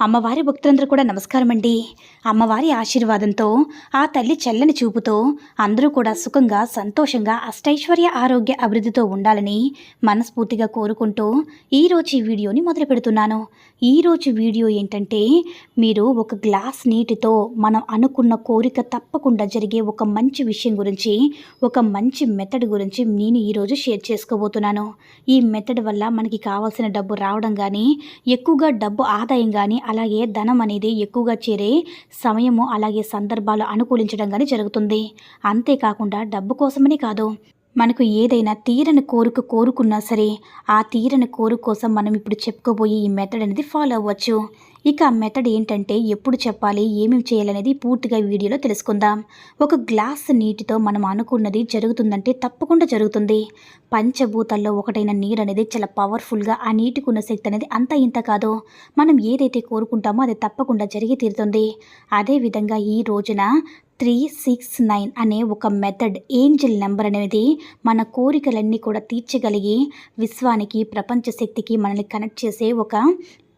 అమ్మవారి భక్తులందరూ కూడా నమస్కారం అండి అమ్మవారి ఆశీర్వాదంతో ఆ తల్లి చల్లని చూపుతో అందరూ కూడా సుఖంగా సంతోషంగా అష్టైశ్వర్య ఆరోగ్య అభివృద్ధితో ఉండాలని మనస్ఫూర్తిగా కోరుకుంటూ ఈరోజు ఈ వీడియోని మొదలు పెడుతున్నాను. ఈరోజు వీడియో ఏంటంటే మీరు ఒక గ్లాస్ నీటితో మనం అనుకున్న కోరిక తప్పకుండా జరిగే ఒక మంచి విషయం గురించి ఒక మంచి మెథడ్ గురించి నేను ఈరోజు షేర్ చేసుకోబోతున్నాను. ఈ మెథడ్ వల్ల మనకి కావాల్సిన డబ్బు రావడం కానీ ఎక్కువగా డబ్బు ఆదాయం కానీ అలాగే ధనం అనేది ఎక్కువగా చేరే సమయము అలాగే సందర్భాలు అనుకూలించడం కానీ జరుగుతుంది. అంతేకాకుండా డబ్బు కోసమని కాదు. మనకు ఏదైనా తీరని కోరిక కోరుకున్నా సరే ఆ తీరని కోరిక కోసం మనం ఇప్పుడు చెప్పుకోబోయే ఈ మెథడ్ అనేది ఫాలో అవ్వచ్చు. ఇక ఆ మెథడ్ ఏంటంటే ఎప్పుడు చెప్పాలి ఏమేమి చేయాలనేది పూర్తిగా వీడియోలో తెలుసుకుందాం. ఒక గ్లాస్ నీటితో మనం అనుకున్నది జరుగుతుందంటే తప్పకుండా జరుగుతుంది. పంచభూతాల్లో ఒకటైన నీరు అనేది చాలా పవర్ఫుల్గా ఆ నీటికి ఉన్న శక్తి అనేది అంత ఇంత కాదు. మనం ఏదైతే కోరుకుంటామో అది తప్పకుండా జరిగి తీరుతుంది. అదేవిధంగా ఈ రోజున త్రీ సిక్స్ నైన్ అనే ఒక మెథడ్ ఏంజిల్ నెంబర్ అనేది మన కోరికలన్నీ కూడా తీర్చగలిగి విశ్వానికి ప్రపంచ శక్తికి మనల్ని కనెక్ట్ చేసే ఒక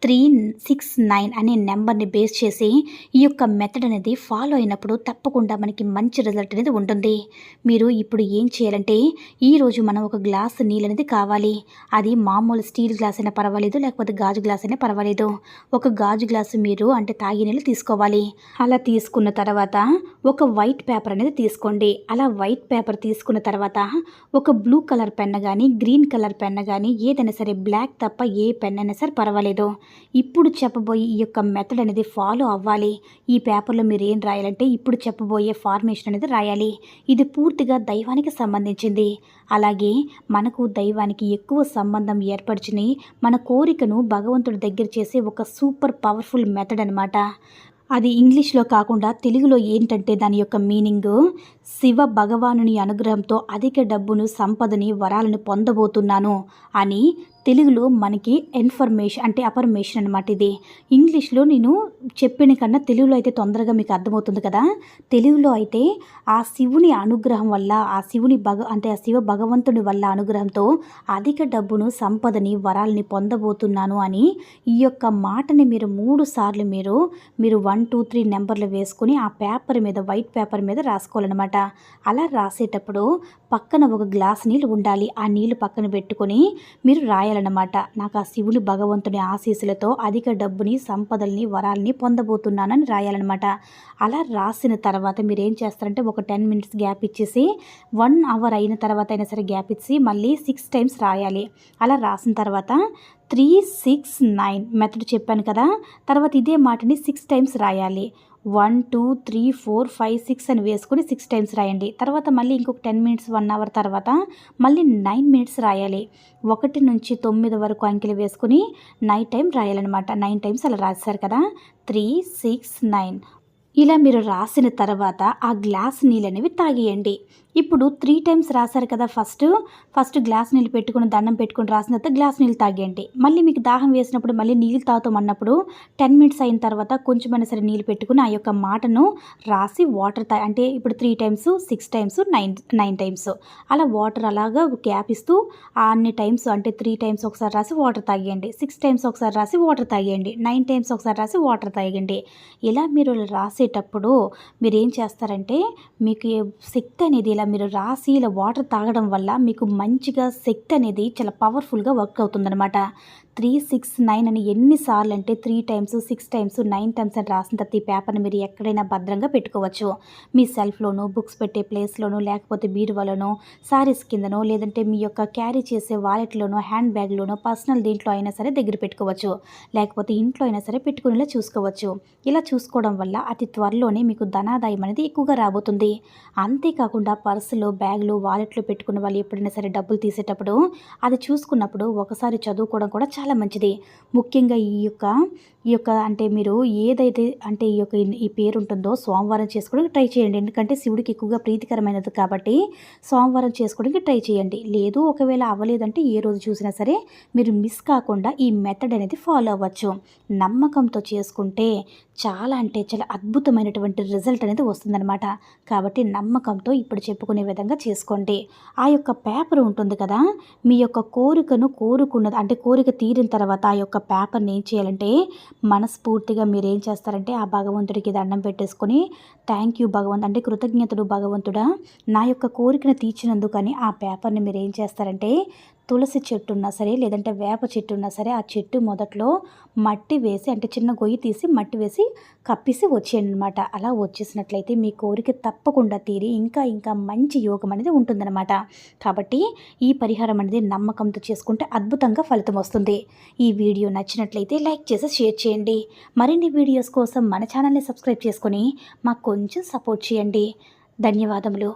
త్రీ సిక్స్ నైన్ అనే నెంబర్ని బేస్ చేసి ఈ యొక్క మెథడ్ అనేది ఫాలో అయినప్పుడు తప్పకుండా మనకి మంచి రిజల్ట్ అనేది ఉంటుంది. మీరు ఇప్పుడు ఏం చేయాలంటే ఈరోజు మనం ఒక గ్లాస్ నీళ్ళు అనేది కావాలి. అది మామూలు స్టీల్ గ్లాస్ అయినా పర్వాలేదు లేకపోతే గాజు గ్లాస్ అయినా పర్వాలేదు. ఒక గాజు గ్లాసు మీరు అంటే తాగి నీళ్ళు తీసుకోవాలి. అలా తీసుకున్న తర్వాత ఒక వైట్ పేపర్ అనేది తీసుకోండి. అలా వైట్ పేపర్ తీసుకున్న తర్వాత ఒక బ్లూ కలర్ పెన్ కానీ గ్రీన్ కలర్ పెన్ కానీ ఏదైనా సరే బ్లాక్ తప్ప ఏ పెన్ అయినా సరే పర్వాలేదు. ఇప్పుడు చెప్పబోయే ఈ యొక్క మెథడ్ అనేది ఫాలో అవ్వాలి. ఈ పేపర్లో మీరు ఏం రాయాలంటే ఇప్పుడు చెప్పబోయే ఫార్మేషన్ అనేది రాయాలి. ఇది పూర్తిగా దైవానికి సంబంధించింది. అలాగే మనకు దైవానికి ఎక్కువ సంబంధం ఏర్పరిచిన మన కోరికను భగవంతుడి దగ్గర చేసే ఒక సూపర్ పవర్ఫుల్ మెథడ్ అనమాట అది ఇంగ్లీష్లో కాకుండా తెలుగులో ఏంటంటే దాని యొక్క మీనింగ్ శివ భగవానుని అనుగ్రహంతో అధిక డబ్బును సంపదని వరాలను పొందబోతున్నాను అని తెలుగులో మనకి ఇన్ఫర్మేషన్ అంటే అపర్మేషన్ అనమాట ఇది. ఇంగ్లీష్లో నేను చెప్పిన కన్నా తెలుగులో అయితే తొందరగా మీకు అర్థమవుతుంది కదా. తెలుగులో అయితే ఆ శివుని అనుగ్రహం వల్ల ఆ శివుని భగ అంటే ఆ శివ భగవంతుని వల్ల అనుగ్రహంతో అధిక డబ్బును సంపదని వరాలని పొందబోతున్నాను అని ఈ యొక్క మాటని మీరు మూడు సార్లు మీరు మీరు వన్ టూ త్రీ నెంబర్లు వేసుకొని ఆ పేపర్ మీద వైట్ పేపర్ మీద రాసుకోవాలన్నమాట. అలా రాసేటప్పుడు పక్కన ఒక గ్లాస్ నీళ్ళు ఉండాలి. ఆ నీళ్ళు పక్కన పెట్టుకొని మీరు రాయాలి. రాయాలన్నమాట నాకు ఆ శివుని భగవంతుని ఆశీస్సులతో అధిక డబ్బుని సంపదల్ని వరాలని పొందబోతున్నానని రాయాలన్నమాట. అలా రాసిన తర్వాత మీరు ఏం చేస్తారంటే ఒక టెన్ మినిట్స్ గ్యాప్ ఇచ్చేసి వన్ అవర్ అయిన తర్వాత అయినా సరే గ్యాప్ ఇచ్చి మళ్ళీ సిక్స్ టైమ్స్ రాయాలి. అలా రాసిన తర్వాత త్రీ సిక్స్ నైన్ మెథడ్ చెప్పాను కదా తర్వాత ఇదే మాటని సిక్స్ టైమ్స్ రాయాలి. One two three four five six అని వేసుకుని సిక్స్ టైమ్స్ రాయండి. తర్వాత మళ్ళీ ఇంకొక టెన్ మినిట్స్ వన్ అవర్ తర్వాత మళ్ళీ నైన్ మినిట్స్ రాయాలి. ఒకటి నుంచి తొమ్మిది వరకు అంకెలు వేసుకుని నైట్ టైం రాయాలన్నమాట. నైన్ టైమ్స్ అలా రాశారు కదా. Three six nine. ఇలా మీరు రాసిన తర్వాత ఆ గ్లాస్ నీళ్ళు అనేవి తాగేయండి. ఇప్పుడు త్రీ టైమ్స్ రాశారు కదా ఫస్ట్ ఫస్ట్ గ్లాస్ నీళ్ళు పెట్టుకుని దండం పెట్టుకుని రాసిన తర్వాత గ్లాస్ నీళ్ళు తాగేయండి. మళ్ళీ మీకు దాహం వేసినప్పుడు మళ్ళీ నీళ్ళు తాగుతాం అన్నప్పుడు టెన్ మినిట్స్ అయిన తర్వాత కొంచెమైనా సరే నీళ్ళు పెట్టుకుని ఆ యొక్క మాటను రాసి వాటర్ తా అంటే ఇప్పుడు three times six times nine nine times అలా వాటర్ అలాగా గ్యాప్ ఇస్తూ ఆ అన్ని టైమ్స్ అంటే త్రీ టైమ్స్ ఒకసారి రాసి వాటర్ తాగేయండి. సిక్స్ టైమ్స్ ఒకసారి రాసి వాటర్ తాగేయండి. నైన్ టైమ్స్ ఒకసారి రాసి వాటర్ తాగండి ఇలా మీరు రాసేటప్పుడు మీరు ఏం చేస్తారంటే మీకు శక్తి అనేది ఇలా మీరు రాసి ఇలా వాటర్ తాగడం వల్ల మీకు మంచిగా శక్తి అనేది చాలా పవర్ఫుల్గా వర్క్ అవుతుందన్నమాట. త్రీ సిక్స్ నైన్ అని ఎన్నిసార్లు అంటే three times six times nine times అని రాసిన తర్వాత ఈ పేపర్ని మీరు ఎక్కడైనా భద్రంగా పెట్టుకోవచ్చు. మీ సెల్ఫ్లోనూ బుక్స్ పెట్టే ప్లేస్లోనూ లేకపోతే బీరువాలోనో సారీస్ కిందనో లేదంటే మీ యొక్క క్యారీ చేసే వాలెట్లోనో హ్యాండ్ బ్యాగ్లోనో పర్సనల్ దీంట్లో అయినా సరే దగ్గర పెట్టుకోవచ్చు. లేకపోతే ఇంట్లో అయినా సరే పెట్టుకునేలా చూసుకోవచ్చు. ఇలా చూసుకోవడం వల్ల అతి త్వరలోనే మీకు ధనాదాయం అనేది ఎక్కువగా రాబోతుంది. అంతేకాకుండా పర్సులో బ్యాగ్లో వాలెట్లో పెట్టుకున్న వాళ్ళు ఎప్పుడైనా సరే డబ్బులు తీసేటప్పుడు అది చూసుకున్నప్పుడు ఒకసారి చదువుకోవడం కూడా చాలా చాలా మంచిది. ముఖ్యంగా ఈ యొక్క ఈ యొక్క అంటే మీరు ఏదైతే అంటే ఈ యొక్క ఈ పేరు ఉంటుందో సోమవారం చేసుకోవడానికి ట్రై చేయండి. ఎందుకంటే శివుడికి ఎక్కువగా ప్రీతికరమైనది కాబట్టి సోమవారం చేసుకోవడానికి ట్రై చేయండి. లేదు ఒకవేళ అవ్వలేదంటే ఏ రోజు చూసినా సరే మీరు మిస్ కాకుండా ఈ మెథడ్ అనేది ఫాలో అవ్వచ్చు. నమ్మకంతో చేసుకుంటే చాలా అంటే చాలా అద్భుతమైనటువంటి రిజల్ట్ అనేది వస్తుందన్నమాట. కాబట్టి నమ్మకంతో ఇప్పుడు చెప్పుకునే విధంగా చేసుకోండి. ఆ యొక్క పేపర్ ఉంటుంది కదా మీ యొక్క కోరికను కోరుకున్నది అంటే కోరిక తీరిన తర్వాత ఆ యొక్క పేపర్ని ఏం చేయాలంటే మనస్ఫూర్తిగా మీరు ఏం చేస్తారంటే ఆ భగవంతుడికి దండం పెట్టేసుకొని థ్యాంక్ యూ భగవంత్ అంటే కృతజ్ఞతలు భగవంతుడా నా యొక్క కోరికను తీర్చినందుకని ఆ పేపర్ని మీరు ఏం చేస్తారంటే తులసి చెట్టు ఉన్నా సరే లేదంటే వేప చెట్టు ఉన్నా సరే ఆ చెట్టు మొదట్లో మట్టి వేసి అంటే చిన్న గొయ్యి తీసి మట్టి వేసి కప్పేసి వచ్చేయండి అనమాట అలా వచ్చేసినట్లయితే మీ కోరిక తప్పకుండా తీరి ఇంకా ఇంకా మంచి యోగం అనేది ఉంటుందన్నమాట. కాబట్టి ఈ పరిహారం అనేది నమ్మకంతో చేసుకుంటే అద్భుతంగా ఫలితం వస్తుంది. ఈ వీడియో నచ్చినట్లయితే లైక్ చేసి షేర్ చేయండి. మరిన్ని వీడియోస్ కోసం మన ఛానల్ని సబ్స్క్రైబ్ చేసుకొని మాకు కొంచెం సపోర్ట్ చేయండి. ధన్యవాదములు.